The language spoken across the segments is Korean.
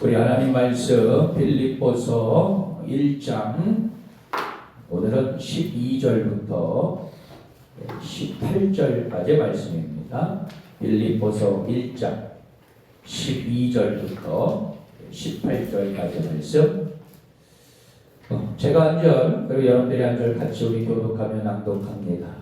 우리 하나님 말씀 빌립보서 1장 오늘은 12절부터 18절까지 말씀입니다. 빌립보서 1장 12절부터 18절까지 말씀. 어, 제가 한 절, 그리고 여러분들이 한 절 같이 우리 교독하며 낭독합니다.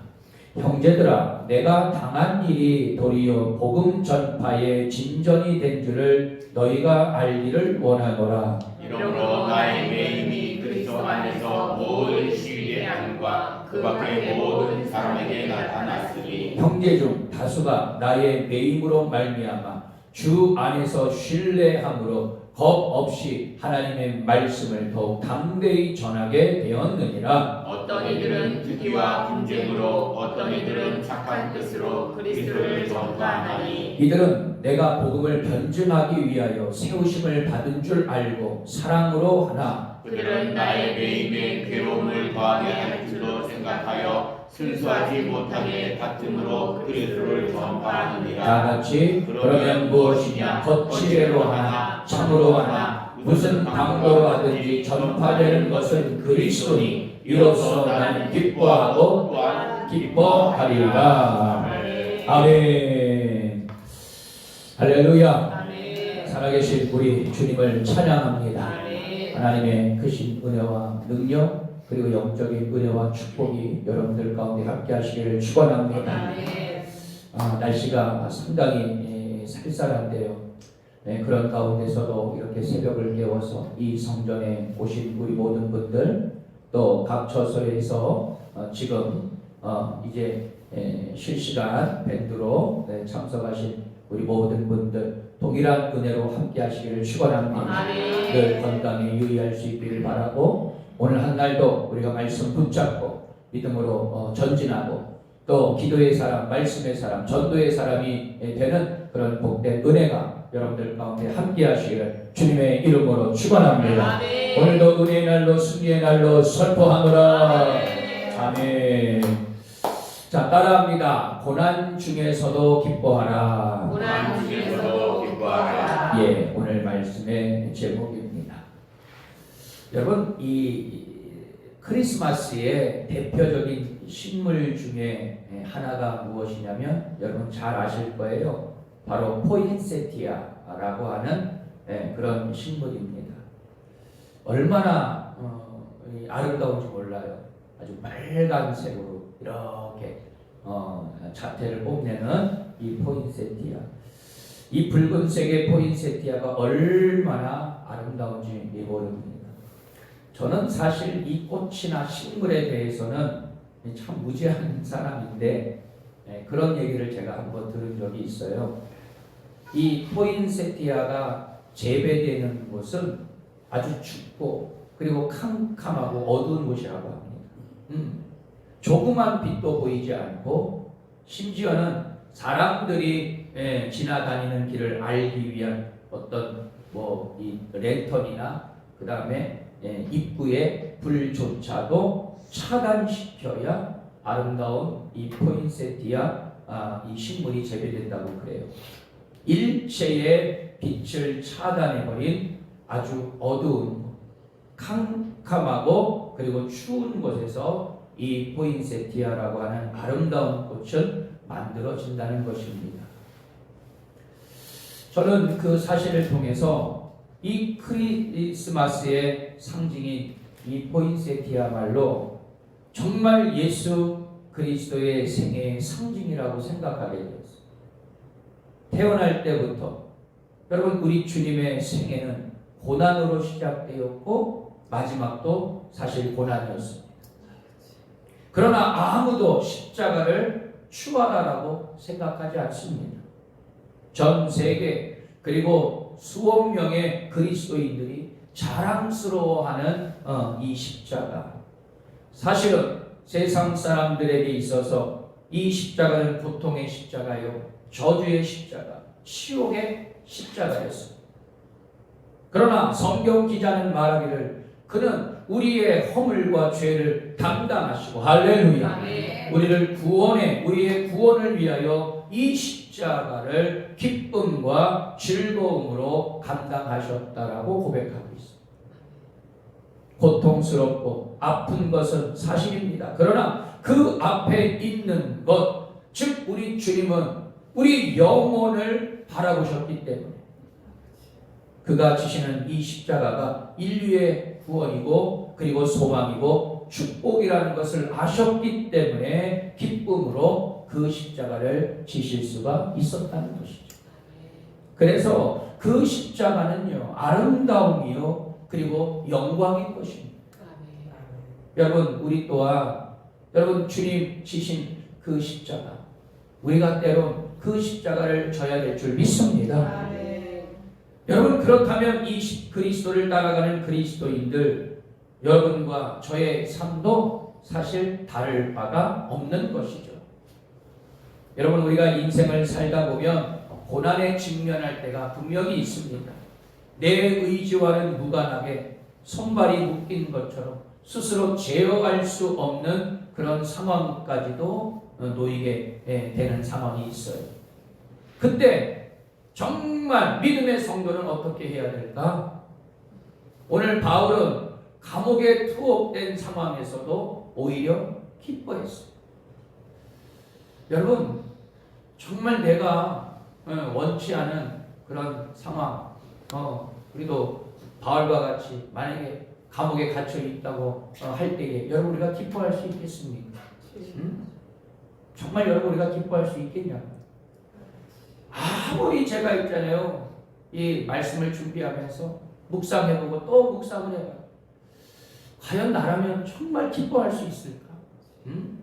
형제들아, 내가 당한 일이 도리어 복음 전파의 진전이 된 줄을 너희가 알기를 원하노라. 이러므로 나의 매임이 그리스도 안에서 모든 시위의 안과 그 밖의 모든 사람에게 나타났으니 형제 중 다수가 나의 매임으로 말미암아 주 안에서 신뢰함으로 겁 없이 하나님의 말씀을 더욱 담대히 전하게 되었느니라. 어떤 이들은 특기와 분쟁으로 어떤 이들은 착한 뜻으로 그리스도를 전파하나니 이들은 내가 복음을 변증하기 위하여 세우심을 받은 줄 알고 사랑으로 하나 그들은 나의 매임에 괴로움을 더하게 할 줄로 생각하여 순수하지 못하게 다툼으로 그리스도를 다 전파하느니라 같이 그러면 무엇이냐 거칠애로 하나 참으로 하나 무슨 방도로 하든지 전파되는 것은 그리스도니 이로써 나는 기뻐하고 또한 기뻐하리라. 아멘. 할렐루야. 살아계신 우리 주님을 찬양합니다. 하나님의 크신 은혜와 능력 그리고 영적인 은혜와 축복이 여러분들 가운데 함께 하시기를 축원합니다. 아, 날씨가 상당히 예, 쌀쌀한데요. 네, 그런 가운데서도 이렇게 새벽을 깨워서 이 성전에 오신 우리 모든 분들 또 각 처소에서 어, 지금 어, 이제 예, 실시간 밴드로 네, 참석하신 우리 모든 분들 동일한 은혜로 함께 하시기를 축원합니다. 늘 건강에 유의할 수 있기를 바라고 오늘 한 날도 우리가 말씀 붙잡고 믿음으로 어, 전진하고 또 기도의 사람, 말씀의 사람, 전도의 사람이 되는 그런 복된 은혜가 여러분들 가운데 함께 하시기를 주님의 이름으로 축원합니다. 아멘. 오늘도 은혜의 날로 승리의 날로 선포하노라. 아멘. 아멘. 자 따라합니다. 고난 중에서도 기뻐하라. 고난 중에서도 기뻐하라. 예, 오늘 말씀의 제목입니다. 여러분, 이 크리스마스의 대표적인 식물 중에 하나가 무엇이냐면 여러분 잘 아실 거예요. 바로 포인세티아라고 하는 예, 그런 식물입니다. 얼마나 어, 이 아름다운지 몰라요. 아주 빨간색으로 이렇게 어, 자태를 뽐내는 이 포인세티아. 이 붉은색의 포인세티아가 얼마나 아름다운지 모릅니다. 저는 사실 이 꽃이나 식물에 대해서는 참 무지한 사람인데 예, 그런 얘기를 제가 한번 들은 적이 있어요. 이 포인세티아가 재배되는 곳은 아주 춥고 그리고 캄캄하고 어두운 곳이라고 합니다. 음, 조그만 빛도 보이지 않고 심지어는 사람들이 예, 지나다니는 길을 알기 위한 어떤 뭐 이 랜턴이나 그 다음에 예, 입구에 불조차도 차단시켜야 아름다운 이 포인세티아 아, 이 식물이 재배된다고 그래요. 일체의 빛을 차단해버린 아주 어두운 캄캄하고 그리고 추운 곳에서 이 포인세티아라고 하는 아름다운 꽃은 만들어진다는 것입니다. 저는 그 사실을 통해서 이 크리스마스의 상징인 이 포인세티아말로 정말 예수 그리스도의 생애의 상징이라고 생각하게 되었어요. 태어날 때부터 여러분 우리 주님의 생애는 고난으로 시작되었고 마지막도 사실 고난이었습니다. 그러나 아무도 십자가를 추하다라고 생각하지 않습니다. 전 세계 그리고 수억 명의 그리스도인들이 자랑스러워하는 어, 이 십자가 사실은 세상 사람들에게 있어서 이 십자가는 고통의 십자가요 저주의 십자가 치욕의 십자가였습니다. 그러나 성경 기자는 말하기를 그는 우리의 허물과 죄를 담당하시고 할렐루야. 우리를 구원해 우리의 구원을 위하여 이 십자가 를 기쁨과 즐거움으로 감당하셨다라고 고백하고 있습니다. 고통스럽고 아픈 것은 사실입니다. 그러나 그 앞에 있는 것, 즉 우리 주님은 우리 영혼을 바라보셨기 때문에 그가 지시는 이 십자가가 인류의 구원이고 그리고 소망이고 축복이라는 것을 아셨기 때문에 기쁨으로 그 십자가를 지실 수가 있었다는 것이죠. 그래서 그 십자가는요 아름다움이요 그리고 영광인 것입니다. 여러분 우리 또한 여러분 주님 지신 그 십자가 우리가 때론 그 십자가를 져야 될 줄 믿습니다. 여러분 그렇다면 이 시- 그리스도를 따라가는 그리스도인들 여러분과 저의 삶도 사실 다를 바가 없는 것이죠. 여러분 우리가 인생을 살다 보면 고난에 직면할 때가 분명히 있습니다. 내 의지와는 무관하게 손발이 묶인 것처럼 스스로 제어할 수 없는 그런 상황까지도 놓이게 예, 되는 상황이 있어요. 그때 정말 믿음의 성도는 어떻게 해야 될까? 오늘 바울은 감옥에 투옥된 상황에서도 오히려 기뻐했어요. 여러분, 정말 내가 어, 원치 않은 그런 상황, 어, 우리도 바울과 같이 만약에 감옥에 갇혀 있다고 어, 할 때에 여러분 우리가 기뻐할 수 있겠습니까? 음? 정말 여러분 우리가 기뻐할 수 있겠냐? 아무리 제가 있잖아요. 이 말씀을 준비하면서 묵상해보고 또 묵상을 해봐. 과연 나라면 정말 기뻐할 수 있을까? 음?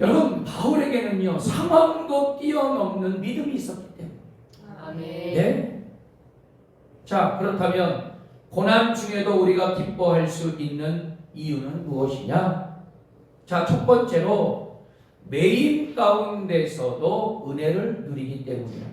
여러분 바울에게는요 상황도 뛰어넘는 믿음이 있었기 때문에. 네? 자 그렇다면 고난 중에도 우리가 기뻐할 수 있는 이유는 무엇이냐? 자첫 번째로 매임 가운데서도 은혜를 누리기 때문이야.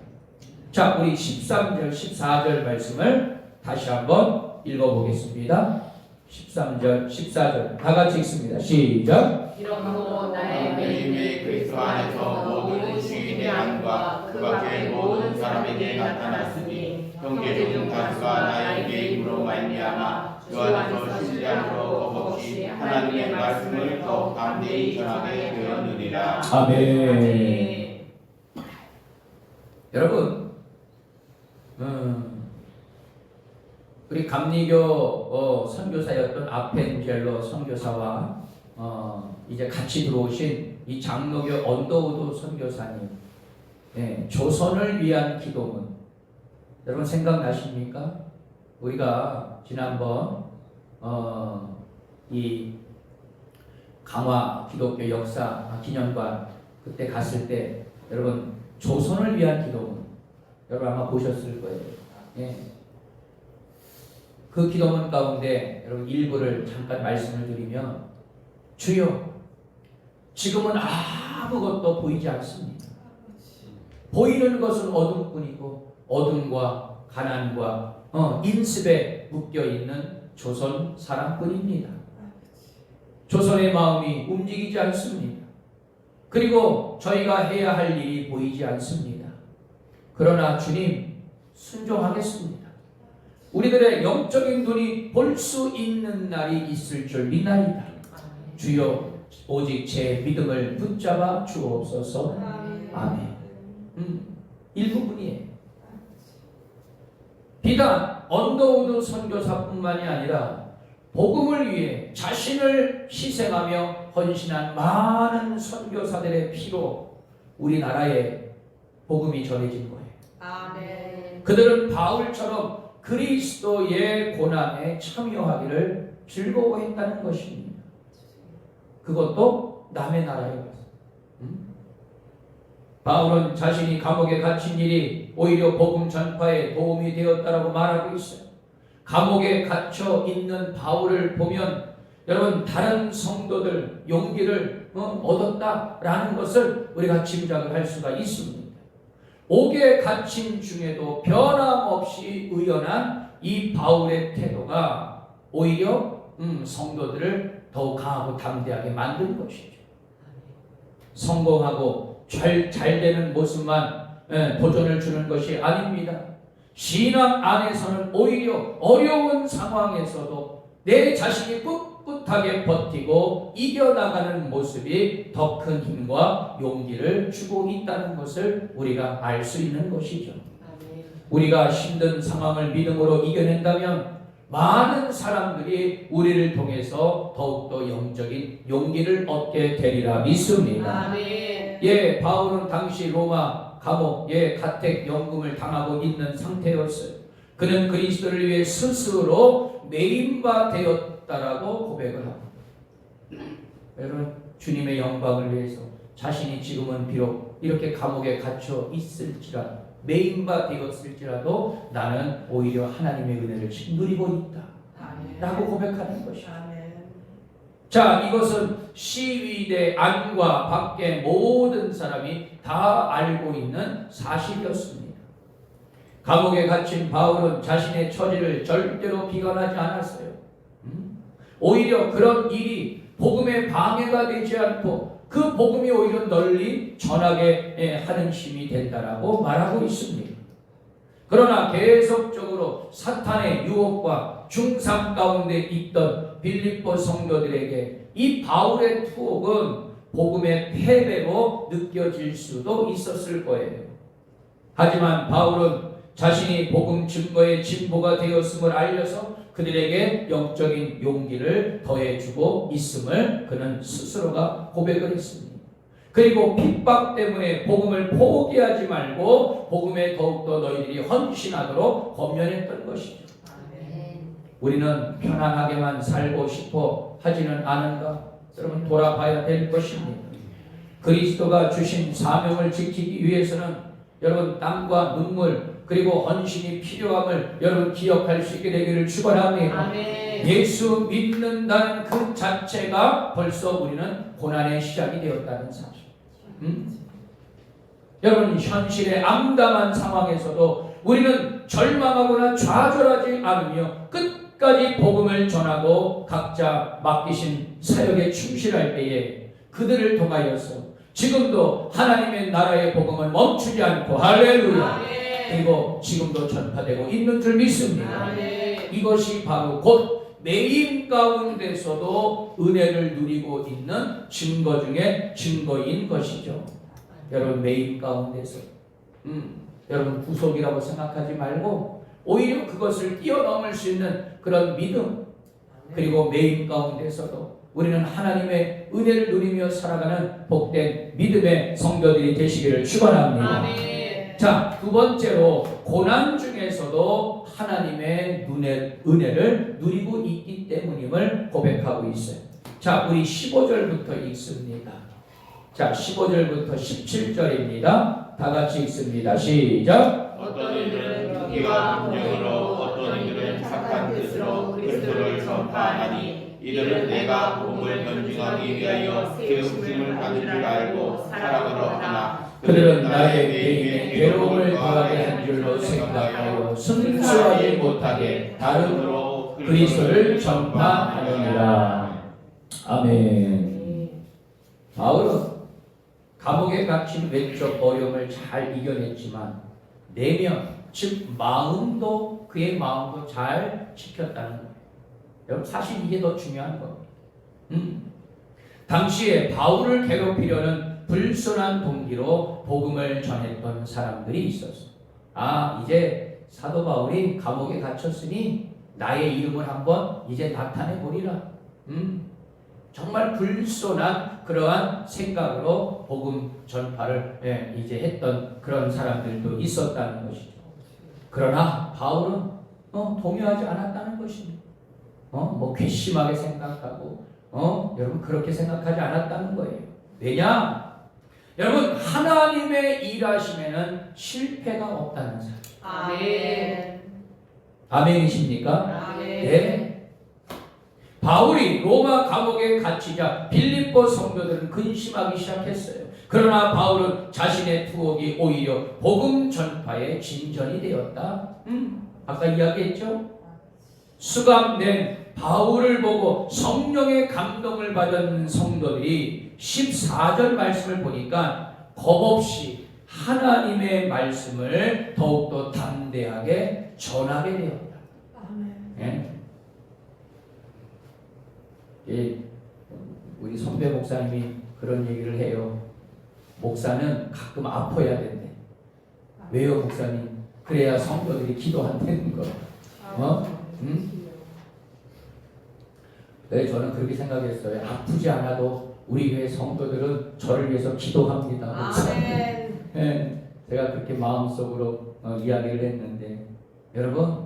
자, 우리 13절, 14절 말씀을 다시 한번 읽어보겠습니다. 13절, 14절 다 같이 읽습니다. 시작. 이러므로 나의 하나님의 그리스도 안에서 모든 주의대함과 그 밖의 모든 사람에게 나타났으니 형제 중 다수가 나의 개인으로 말미암아 주 안에서 신뢰함으로 겁없이 하나님의 말씀을 더 담대히 전하게 되었느니라. 아멘. 여러분, 음, 우리 감리교 어, 선교사였던 아펜젤로 선교사와 어, 이제 같이 들어오신 이 장로교 언더우드 선교사님, 예, 조선을 위한 기도문. 여러분 생각나십니까? 우리가 지난번 어, 이 강화 기독교 역사 기념관 그때 갔을 때 여러분 조선을 위한 기도문 여러분 아마 보셨을 거예요. 예. 그 기도문 가운데 여러분 일부를 잠깐 말씀을 드리면 주여 지금은 아무것도 보이지 않습니다. 보이는 것은 어둠뿐이고 어둠과 가난과 어, 인습에 묶여 있는 조선 사람뿐입니다. 조선의 마음이 움직이지 않습니다. 그리고 저희가 해야 할 일이 보이지 않습니다. 그러나 주님 순종하겠습니다. 우리들의 영적인 눈이 볼 수 있는 날이 있을 줄 믿나이다. 주여 오직 제 믿음을 붙잡아 주옵소서. 아멘. 음, 일부분이에요. 비단 언더우드 선교사뿐만이 아니라 복음을 위해 자신을 희생하며 헌신한 많은 선교사들의 피로 우리나라에 복음이 전해진 거예요. 그들은 바울처럼 그리스도의 고난에 참여하기를 즐거워했다는 것입니다. 그것도 남의 나라에 가서. 음? 바울은 자신이 감옥에 갇힌 일이 오히려 복음 전파에 도움이 되었다라고 말하고 있어요. 감옥에 갇혀 있는 바울을 보면 여러분 다른 성도들 용기를 어, 얻었다라는 것을 우리가 짐작을 할 수가 있습니다. 옥에 갇힌 중에도 변함없이 의연한 이 바울의 태도가 오히려 음, 성도들을 더욱 강하고 담대하게 만든 것이죠. 성공하고 잘, 잘 되는 모습만 예, 도전을 주는 것이 아닙니다. 신앙 안에서는 오히려 어려운 상황에서도 내 자신이 꿋꿋하게 버티고 이겨나가는 모습이 더 큰 힘과 용기를 주고 있다는 것을 우리가 알 수 있는 것이죠. 우리가 힘든 상황을 믿음으로 이겨낸다면 많은 사람들이 우리를 통해서 더욱더 영적인 용기를 얻게 되리라 믿습니다. 예, 바울은 당시 로마 감옥, 예, 가택 연금을 당하고 있는 상태였어요. 그는 그리스도를 위해 스스로 매임바 되었 다라고 고백을 합니다. 여러분, 주님의 영광을 위해서 자신이 지금은 비록 이렇게 감옥에 갇혀 있을지라도 매임바 되었을지라도 나는 오히려 하나님의 은혜를 누리고 있다. 아멘. 라고 고백하는. 아멘. 자, 이것은 시위대 안과 밖의 모든 사람이 다 알고 있는 사실이었습니다. 감옥에 갇힌 바울은 자신의 처지를 절대로 비관하지 않았어요. 음? 오히려 그런 일이 복음의 방해가 되지 않고 그 복음이 오히려 널리 전하게 예, 하는 힘이 된다라고 말하고 있습니다. 그러나 계속적으로 사탄의 유혹과 중상 가운데 있던 빌립보 성도들에게 이 바울의 투옥은 복음의 패배로 느껴질 수도 있었을 거예요. 하지만 바울은 자신이 복음 증거의 진보가 되었음을 알려서 그들에게 영적인 용기를 더해주고 있음을 그는 스스로가 고백을 했습니다. 그리고 핍박 때문에 복음을 포기하지 말고 복음에 더욱더 너희들이 헌신하도록 권면했던 것이죠. 우리는 편안하게만 살고 싶어 하지는 않은가? 여러분 돌아봐야 될 것입니다. 그리스도가 주신 사명을 지키기 위해서는 여러분 땀과 눈물 그리고 헌신이 필요함을 여러분 기억할 수 있게 되기를 축원합니다. 예수 믿는다는 그 자체가 벌써 우리는 고난의 시작이 되었다는 사실. 음? 여러분 현실의 암담한 상황에서도 우리는 절망하거나 좌절하지 않으며 끝까지 복음을 전하고 각자 맡기신 사역에 충실할 때에 그들을 통하여서 지금도 하나님의 나라의 복음은 멈추지 않고 할렐루야. 그리고 지금도 전파되고 있는 줄 믿습니다. 아멘. 이것이 바로 곧 매임 가운데서도 은혜를 누리고 있는 증거 중에 증거인 것이죠. 여러분 매임 가운데서 음, 여러분 구속이라고 생각하지 말고 오히려 그것을 뛰어넘을 수 있는 그런 믿음 그리고 매임 가운데서도 우리는 하나님의 은혜를 누리며 살아가는 복된 믿음의 성도들이 되시기를 축원합니다. 자, 두 번째로 고난 중에서도 하나님의 눈의 은혜를 누리고 있기 때문임을 고백하고 있어요. 자, 우리 15절부터 읽습니다. 자, 15절부터 17절입니다. 다 같이 읽습니다. 시작. 어떤 이들은 기와 분명으로 어떤 이들은 착한 뜻으로 그리스도를 전파하니 이들은 내가 복음을 변증하기 위하여 세우심을 받은 줄 알고 사랑으로 하나 그들은 나의 개인의 괴로움을 더하게 한 줄로 생각하여 순수하지 못하게 다름으로 그리스도를 전파하느니라. 아멘. 바울은 감옥에 갇힌 외적 어려움을 잘 이겨냈지만 내면 즉 마음도 그의 마음도 잘 지켰다는 거예요. 여러분 사실 이게 더 중요한 겁니다. 음. 당시에 바울을 괴롭히려는 불순한 동기로 복음을 전했던 사람들이 있었어. 아 이제 사도 바울이 감옥에 갇혔으니 나의 이름을 한번 이제 나타내 보리라. 음. 정말 불손한 그러한 생각으로 복음 전파를 예, 이제 했던 그런 사람들도 있었다는 것이죠. 그러나 바울은 어, 동요하지 않았다는 것입니다. 어, 뭐 괘씸하게 생각하고 어, 여러분 그렇게 생각하지 않았다는 거예요. 왜냐? 여러분 하나님의 일하심에는 실패가 없다는 사실. 아멘. 아멘이십니까? 아멘. 네. 바울이 로마 감옥에 갇히자 빌립보 성도들은 근심하기 시작했어요. 그러나 바울은 자신의 투옥이 오히려 복음 전파의 진전이 되었다. 음, 아까 이야기했죠? 수감된 바울을 보고 성령의 감동을 받은 성도들이 14절 말씀을 보니까 겁없이 하나님의 말씀을 더욱더 담대하게 전하게 되었다. 예? 예, 우리 선배 목사님이 그런 얘기를 해요. 목사는 가끔 아파야 된대. 왜요, 목사님? 그래야 성도들이 기도한다는 거. 어? 응? 네, 저는 그렇게 생각했어요. 아프지 않아도 우리 교회 성도들은 저를 위해서 기도합니다. 아멘. 예, 제가 그렇게 마음속으로 어, 이야기를 했는데 여러분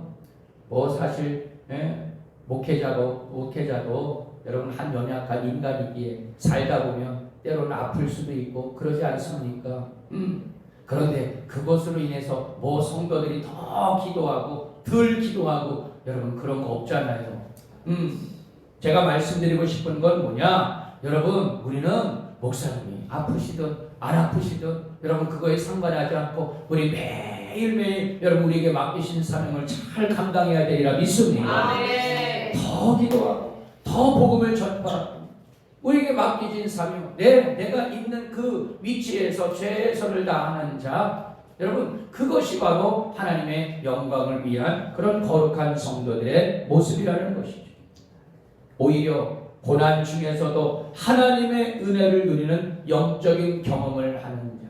뭐 사실 예, 목회자도 목회자도 여러분 한 연약한 인간이기에 살다 보면 때로는 아플 수도 있고 그러지 않습니까? 음. 그런데 그것으로 인해서 뭐 성도들이 더 기도하고 덜 기도하고 여러분 그런 거 없잖아요. 음. 제가 말씀드리고 싶은 건 뭐냐? 여러분 우리는 목사님이 아프시든 안 아프시든 여러분 그거에 상관하지 않고 우리 매일매일 여러분 우리에게 맡기신 사명을 잘 감당해야 되리라 믿습니다. 아멘. 더 기도하고 더 복음을 전파하고 우리에게 맡기진 사명 내, 내가 있는 그 위치에서 최선을 다하는 자 여러분 그것이 바로 하나님의 영광을 위한 그런 거룩한 성도들의 모습이라는 것이죠. 오히려 고난 중에서도 하나님의 은혜를 누리는 영적인 경험을 하는 자.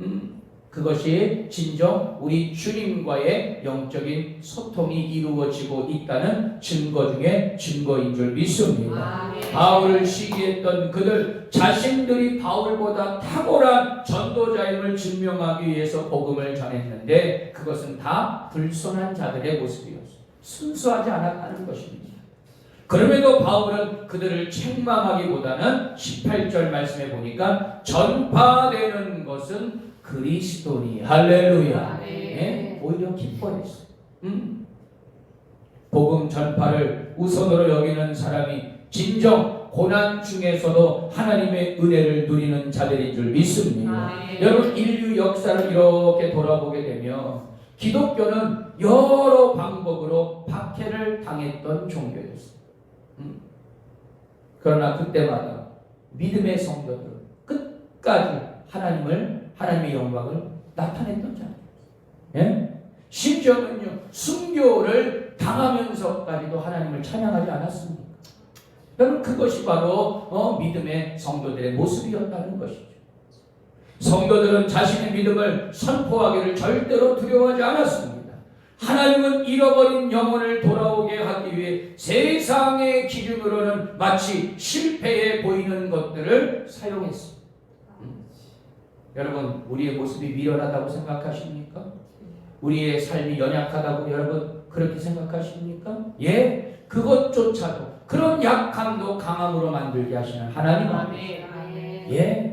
음, 그것이 진정 우리 주님과의 영적인 소통이 이루어지고 있다는 증거 중에 증거인 줄 믿습니다. 아멘. 바울을 시기했던 그들 자신들이 바울보다 탁월한 전도자임을 증명하기 위해서 복음을 전했는데 그것은 다 불손한 자들의 모습이었어요. 순수하지 않았다는 것입니다. 그럼에도 바울은 그들을 책망하기보다는 18절 말씀에 보니까 전파되는 것은 그리스도니 할렐루야. 아멘. 예? 오히려 기뻐했어. 음. 복음 전파를 우선으로 여기는 사람이 진정 고난 중에서도 하나님의 은혜를 누리는 자들인 줄 믿습니다. 아멘. 여러분 인류 역사를 이렇게 돌아보게 되면 기독교는 여러 방법으로 박해를 당했던 종교였어요. 음. 그러나 그때마다 믿음의 성도들은 끝까지 하나님을 하나님의 영광을 나타냈던 자들. 예? 심지어는요 순교를 당하면서까지도 하나님을 찬양하지 않았습니까? 여러분 그것이 바로 어, 믿음의 성도들의 모습이었다는 것이죠. 성도들은 자신의 믿음을 선포하기를 절대로 두려워하지 않았습니다. 하나님은 잃어버린 영혼을 돌아오게 하기 위해 세상의 기준으로는 마치 실패해 보이는 것들을 사용했습니다. 음. 여러분, 우리의 모습이 미련하다고 생각하십니까? 우리의 삶이 연약하다고 여러분 그렇게 생각하십니까? 예, 그것조차도 그런 약함도 강함으로 만들게 하시는 하나님 아멘. 아멘. 예.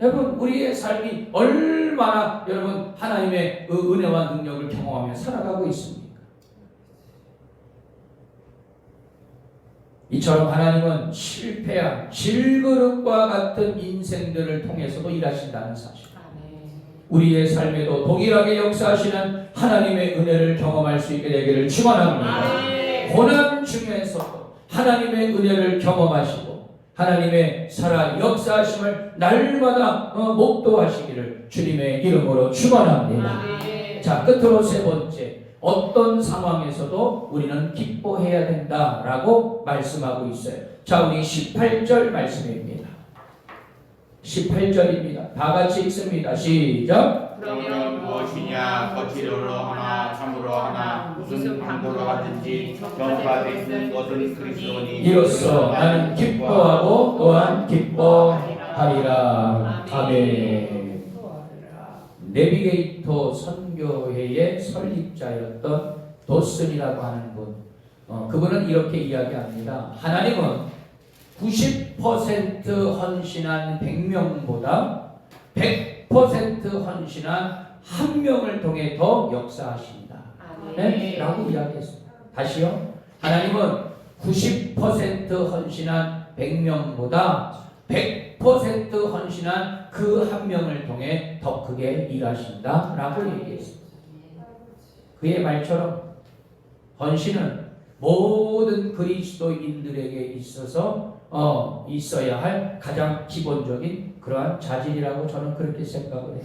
여러분 우리의 삶이 얼마나 여러분 하나님의 그 은혜와 능력을 경험하며 살아가고 있습니까? 이처럼 하나님은 실패한 질그릇과 같은 인생들을 통해서도 일하신다는 사실. 우리의 삶에도 동일하게 역사하시는 하나님의 은혜를 경험할 수 있게 되기를 축원합니다. 고난 중에서도 하나님의 은혜를 경험하시고 하나님의 살아 역사하심을 날마다 어, 목도하시기를 주님의 이름으로 축원합니다. 아멘. 자 끝으로 세 번째 어떤 상황에서도 우리는 기뻐해야 된다라고 말씀하고 있어요. 자 우리 18절 말씀입니다. 18절입니다. 다 같이 읽습니다. 시작. 그러면 무엇이냐 거칠어로 하나 참으로 하나 무슨 방도로 하든지 전파되는 것은 그리스도니 이로써 나는 기뻐하고 또한 기뻐하리라. 아멘. 내비게이터 선교회의 설립자였던 도슨이라고 하는 분. 어, 그분은 이렇게 이야기합니다. 하나님은 90% 헌신한 100명보다 100% 헌신한 한 명을 통해 더 역사하신다. 네? 라고 이야기했습니다. 다시요. 하나님은 90% 헌신한 100명보다 100% 헌신한 그 한 명을 통해 더 크게 일하신다. 라고 얘기했습니다. 그의 말처럼 헌신은 모든 그리스도인들에게 있어서 어, 있어야 할 가장 기본적인 그러한 자질이라고 저는 그렇게 생각을 해요.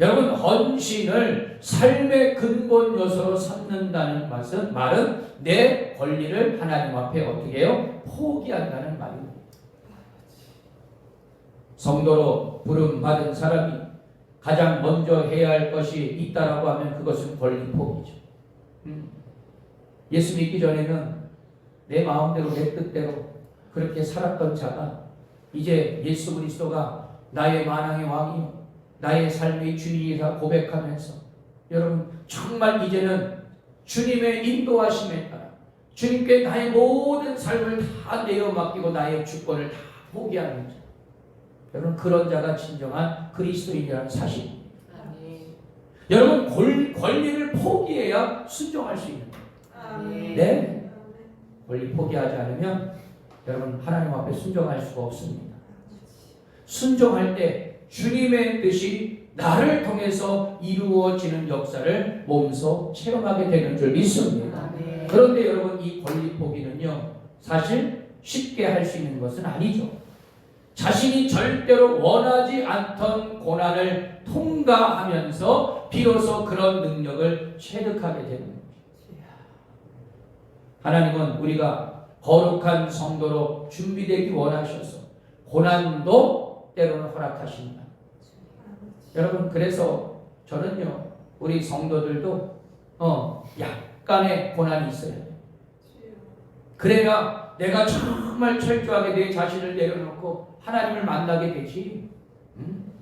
여러분 헌신을 삶의 근본 요소로 삼는다는 말은 말은 내 권리를 하나님 앞에 어떻게 해요? 포기한다는 말입니다. 성도로 부름 받은 사람이 가장 먼저 해야 할 것이 있다라고 하면 그것은 권리 포기죠. 음. 예수 믿기 전에는 내 마음대로 내 뜻대로 그렇게 살았던 자가 이제 예수 그리스도가 나의 만왕의 왕이요 나의 삶의 주인이라 고백하면서 여러분 정말 이제는 주님의 인도하심에 따라 주님께 나의 모든 삶을 다 내어 맡기고 나의 주권을 다 포기하는 자 여러분 그런 자가 진정한 그리스도인이라는 사실입니다. 아멘. 여러분 권- 권리를 포기해야 순종할 수 있는 거예요. 네. 권리 포기하지 않으면 여러분 하나님 앞에 순종할 수가 없습니다. 순종할 때 주님의 뜻이 나를 통해서 이루어지는 역사를 몸소 체험하게 되는 줄 믿습니다. 아멘. 그런데 여러분 이 권리 포기는요 사실 쉽게 할 수 있는 것은 아니죠. 자신이 절대로 원하지 않던 고난을 통과하면서 비로소 그런 능력을 체득하게 되는 거예요. 하나님은 우리가 거룩한 성도로 준비되기 원하셔서 고난도 때로는 허락하십니다. 여러분 그래서 저는요 우리 성도들도 어 약간의 고난이 있어야 돼요. 그래야 내가 정말 철저하게 내 자신을 내려놓고 하나님을 만나게 되지. 음?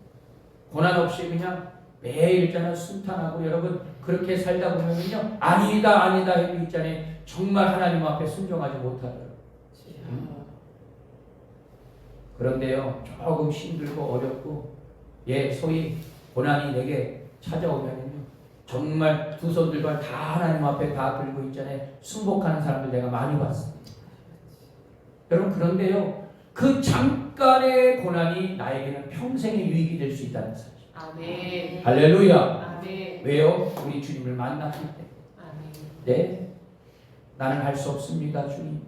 고난 없이 그냥 매일 있잖아 순탄하고 여러분 그렇게 살다 보면요 아니다 아니다 해도 있잖아요 정말 하나님 앞에 순종하지 못하더라고요. 그런데요 조금 힘들고 어렵고 예 소위 고난이 내게 찾아오면요 정말 두 손 들고 다 하나님 앞에 다 들고 있잖아요 순복하는 사람들 내가 많이 봤어요. 여러분 그런데요 그 잠깐의 고난이 나에게는 평생의 유익이 될 수 있다는 사실. 아멘. 할렐루야. 아멘. 왜요? 우리 주님을 만났기 때문에. 아멘. 네. 나는 할 수 없습니다, 주님.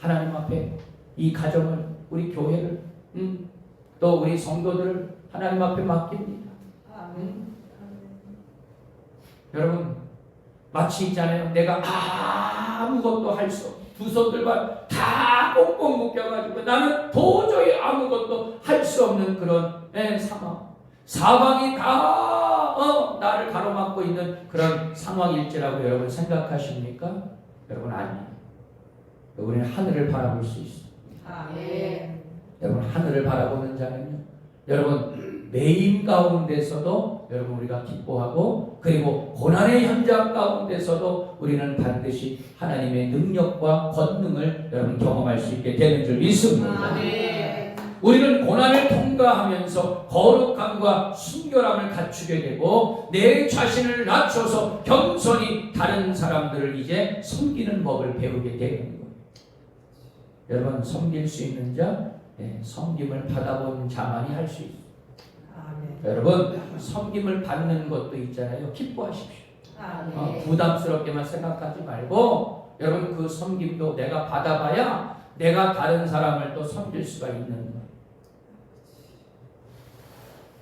하나님 앞에 이 가정을, 우리 교회를, 음, 또 우리 성도들을 하나님 앞에 맡깁니다. 아멘. 여러분, 마치 있잖아요. 내가 아무것도 할 수 없어. 두 손들과 다 꽁꽁 묶여가지고 나는 도저히 아무것도 할 수 없는 그런 예, 상황. 사방이 다 어, 나를 가로막고 있는 그런 상황일지라고 여러분 생각하십니까? 여러분 아니에요. 우리는 하늘을 바라볼 수 있어요. 아멘. 여러분 하늘을 바라보는 자는요. 여러분 매임 가운데서도 여러분 우리가 기뻐하고 그리고 고난의 현장 가운데서도 우리는 반드시 하나님의 능력과 권능을 여러분 경험할 수 있게 되는 줄 믿습니다. 아멘. 우리는 고난을 통과하면서 거룩함과 순결함을 갖추게 되고 내 자신을 낮춰서 겸손히 다른 사람들을 이제 섬기는 법을 배우게 되는 거예요. 여러분 섬길 수 있는 자, 예, 섬김을 받아본 자만이 할 수 있어요. 아멘. 여러분 섬김을 받는 것도 있잖아요. 기뻐하십시오. 아멘. 어, 부담스럽게만 생각하지 말고 여러분 그 섬김도 내가 받아봐야 내가 다른 사람을 또 섬길 수가 있는 거예요.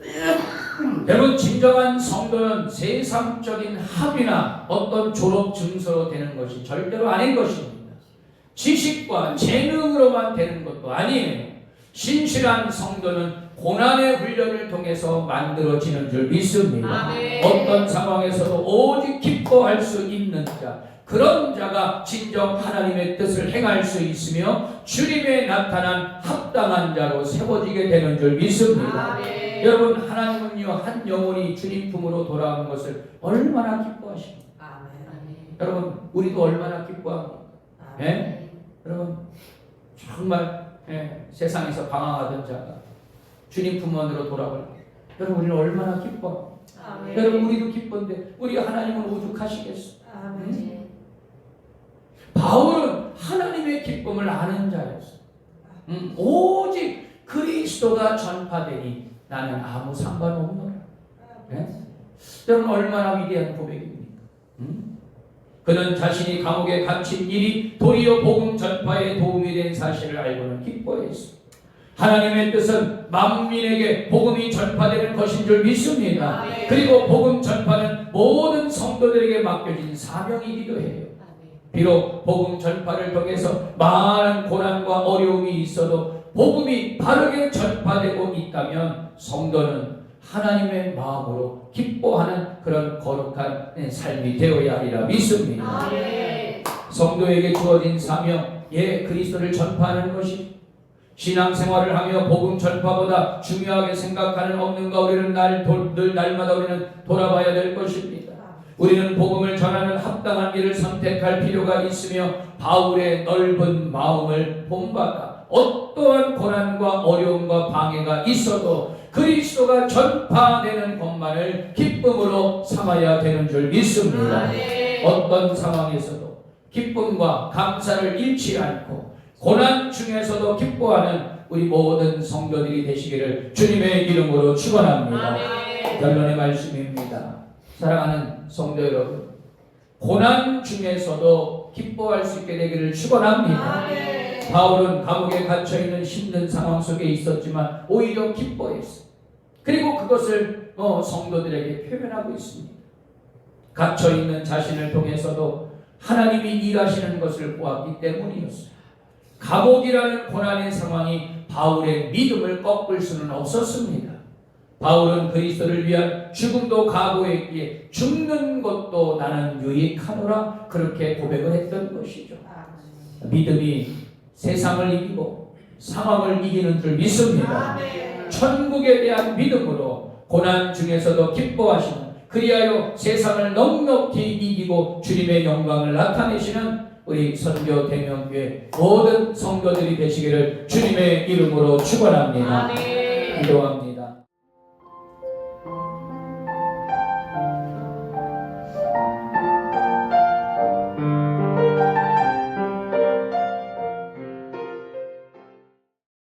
여러분 진정한 성도는 세상적인 학위나 어떤 졸업 증서로 되는 것이 절대로 아닌 것입니다. 지식과 재능으로만 되는 것도 아니에요. 신실한 성도는 고난의 훈련을 통해서 만들어지는 줄 믿습니다. 아멘. 어떤 상황에서도 오직 기뻐할 수 있는 자, 그런 자가 진정 하나님의 뜻을 행할 수 있으며 주님의 나타난 합당한 자로 세워지게 되는 줄 믿습니다. 아멘. 여러분 하나님은요 한 영혼이 주님 품으로 돌아오는 것을 얼마나 기뻐하십니까? 아멘. 여러분 우리도 얼마나 기뻐합니까? 아멘. 예? 여러분 정말 예, 세상에서 방황하던 자가 주님 품 안으로 돌아올 때 여러분 우리는 얼마나 기뻐? 아멘. 여러분 우리도 기쁜데 우리 하나님은 오죽하시겠어? 아멘. 바울은 하나님의 기쁨을 아는 자였어. 음, 오직 그리스도가 전파되니 나는 아무 상관없노라. 예? 여러분 얼마나 위대한 고백입니까? 음? 그는 자신이 감옥에 갇힌 일이 도리어 복음 전파에 도움이 된 사실을 알고는 기뻐했습니다. 하나님의 뜻은 만민에게 복음이 전파되는 것인 줄 믿습니다. 아멘. 그리고 복음 전파는 모든 성도들에게 맡겨진 사명이기도 해요. 아멘. 비록 복음 전파를 통해서 많은 고난과 어려움이 있어도 복음이 바르게 전파되고 있다면 성도는 하나님의 마음으로 기뻐하는 그런 거룩한 삶이 되어야 하리라 믿습니다. 아멘. 성도에게 주어진 사명, 예, 그리스도를 전파하는 것이 신앙생활을 하며 복음 전파보다 중요하게 생각하는 없는가 우리는 날, 도- 늘 날마다 우리는 돌아봐야 될 것입니다. 우리는 복음을 전하는 합당한 길을 선택할 필요가 있으며 바울의 넓은 마음을 본받아 어떠한 고난과 어려움과 방해가 있어도 그리스도가 전파되는 것만을 기쁨으로 삼아야 되는 줄 믿습니다. 아멘. 어떤 상황에서도 기쁨과 감사를 잃지 않고 고난 중에서도 기뻐하는 우리 모든 성도들이 되시기를 주님의 이름으로 축원합니다. 아멘. 결론의 말씀입니다. 사랑하는 성도 여러분, 고난 중에서도 기뻐할 수 있게 되기를 축원합니다. 바울은 감옥에 갇혀 있는 힘든 상황 속에 있었지만 오히려 기뻐했어. 그리고 그것을 어, 성도들에게 표현하고 있습니다. 갇혀 있는 자신을 통해서도 하나님이 일하시는 것을 보았기 때문이었어요. 감옥이라는 고난의 상황이 바울의 믿음을 꺾을 수는 없었습니다. 바울은 그리스도를 위한 죽음도 각오했기에 죽는 것도 나는 유익하노라 그렇게 고백을 했던 것이죠. 믿음이 세상을 이기고 상황을 이기는 줄 믿습니다. 천국에 대한 믿음으로 고난 중에서도 기뻐하시는 그리하여 세상을 넉넉히 이기고 주님의 영광을 나타내시는 우리 선교 대명교회 모든 성도들이 되시기를 주님의 이름으로 축원합니다. 기도합니다.